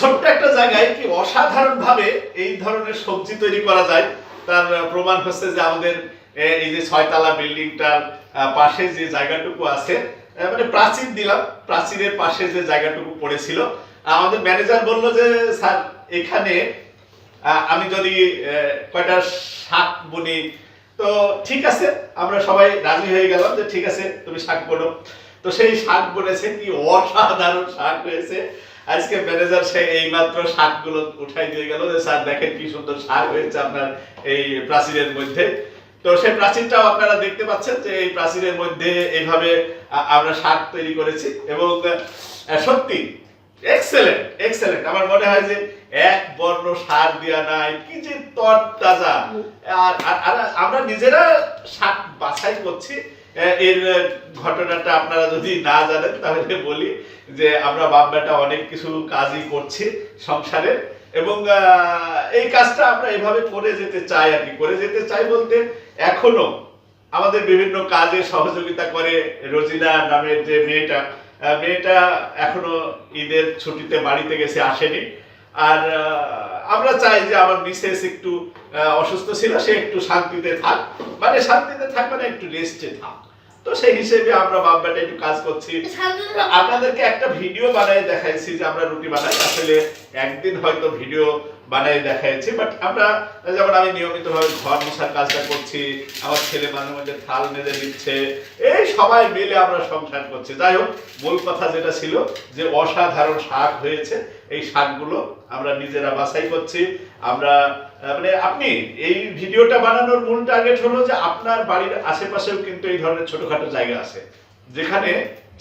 ছোট্ট একটা জায়গায় কি অসাধারণ ভাবে এই ধরনের সবজি তৈরি করা যায়। তার প্রমাণ হচ্ছে যে আমাদের এই যে ছয়তলা বিল্ডিংটার পাশে যে জায়গাটুকু আছে মানে প্রাচীর দিলাম, প্রাচীরের পাশে যে জায়গাটুকু পড়েছিল। আমাদের ম্যানেজার বলল যে, স্যার, এখানে আমি যদি কয়টা শাক বুনি। তো ঠিক আছে, আমরা সবাই রাজি হয়ে গেলাম যে, ঠিক আছে, তুমি শাক বোনো। তো সেই শাক বলেছে কি অসাধারণ শাক হয়েছে। আজকে ম্যানেজার সে এইমাত্র শাকগুলো উঠাই দিয়ে গেল যে, স্যার, দেখেন কি সুন্দর শাক হয়েছে আপনার এই প্রাচীরের মধ্যে। তো সেই প্রাচীরটাও আপনারা দেখতে পাচ্ছেন যে, এই প্রাচীরের মধ্যে এইভাবে আমরা শাক তৈরি করেছি এবং সত্যি এক্সেলেন্ট এক্সেলেন্ট আমার মনে হয় যে, এক বর্ণ সার দেওয়া নাই, কি যে তরতাজা। আর, আর- আমরা নিজেরা শাক বাছাই করছি এর ঘটনাটা আপনারা যদি না জানেন, তাহলে বলি যে আমরা বাপ বেটা অনেক কিছু কাজই করছি সংসারে এবং এই কাজটা আমরা এভাবে করে যেতে চাই আর কি। করে যেতে চাই বলতে এখনও আমাদের বিভিন্ন কাজে সহযোগিতা করে রোজিনা নামের যে মেয়েটা মেয়েটা এখনও ঈদের ছুটিতে বাড়িতে গেছে, আসেনি। আর আমরা চাই যে আমার মিসেস একটু অসুস্থ ছিল, সে একটু শান্তিতে থাক। মানে শান্তিতে থাক মানে একটু রেস্টে থাক। তো সেই হিসেবে আমরা বাপ বেটা একটু কাজ করছি। আপনাদেরকে একটা ভিডিও বানাই দেখাইছি যে আমরা রুটি বানাই। আসলে একদিন হয়তো ভিডিও বানাই দেখাইছি বাট আমরা যেমন আমি নিয়মিত ভাবে ঘর মশার কাজটা করছি, আমার ছেলে মাঝে মাঝে থাল মেজে দিচ্ছে, এই সবাই মিলে আমরা সংসার করছি। যাই হোক, মূল কথা যেটা ছিল যে অসাধারণ শাক হয়েছে, এই শাকগুলো আমরা নিজেরা বাছাই করছি। আমরা মানে আপনি এই ভিডিওটা বানানোর মূল টার্গেট হলো যে আপনার বাড়ির আশেপাশেও কিন্তু এই ধরনের ছোটখাটো জায়গা আছে, যেখানে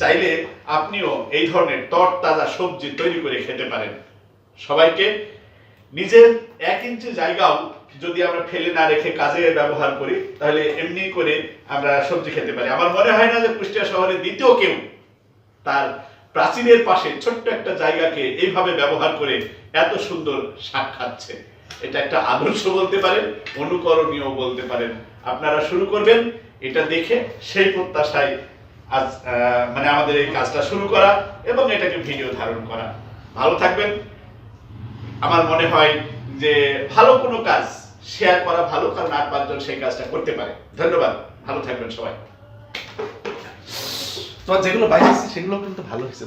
চাইলে আপনিও এই ধরনের তরতাজা সবজি তৈরি করে খেতে পারেন। সবাইকে নিজের এক ইঞ্চি জায়গাও যদি আমরা ফেলে না রেখে কাজে ব্যবহার করি, তাহলে এমনি করে আমরা সবজি খেতে পারি। আমার মনে হয় না যে কুষ্টিয়া শহরে দ্বিতীয় কেউ তার প্রাচীনের পাশে ছোট্ট একটা জায়গাকে এইভাবে ব্যবহার করে এত সুন্দর শাক খাচ্ছে। এটা একটা আদর্শ বলতে পারেন, অনুকরণীয় বলতে পারেন। আপনারা শুরু করবেন, এটা দেখে সেই প্রত্যাশায় আজ মানে আমাদের এই কাজটা শুরু করা এবং এটাকে ভিডিও ধারণ করা। ভালো থাকবেন। আমার মনে হয় যে ভালো কোনো কাজ শেয়ার করা ভালো, কারণ আর পাঁচজন সেই কাজটা করতে পারে। ধন্যবাদ। ভালো থাকবেন সবাই। তোমার যেগুলো বাইরে সেগুলো কিন্তু ভালো হয়েছে।